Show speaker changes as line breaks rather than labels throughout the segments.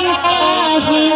झुका है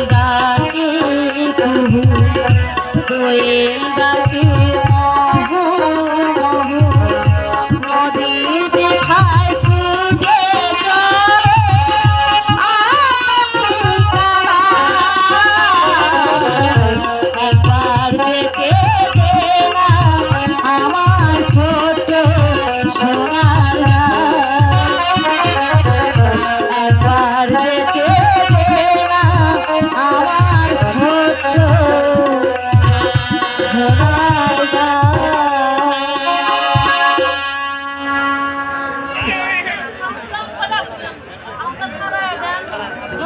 কোয়েল ডাকে নদী দেখায় ছুটে একবার দেখে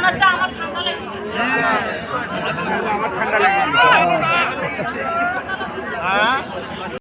আমার ঠান্ডা লাগছে। হ্যাঁ, আমার
ঠান্ডা লাগছে।
হ্যাঁ।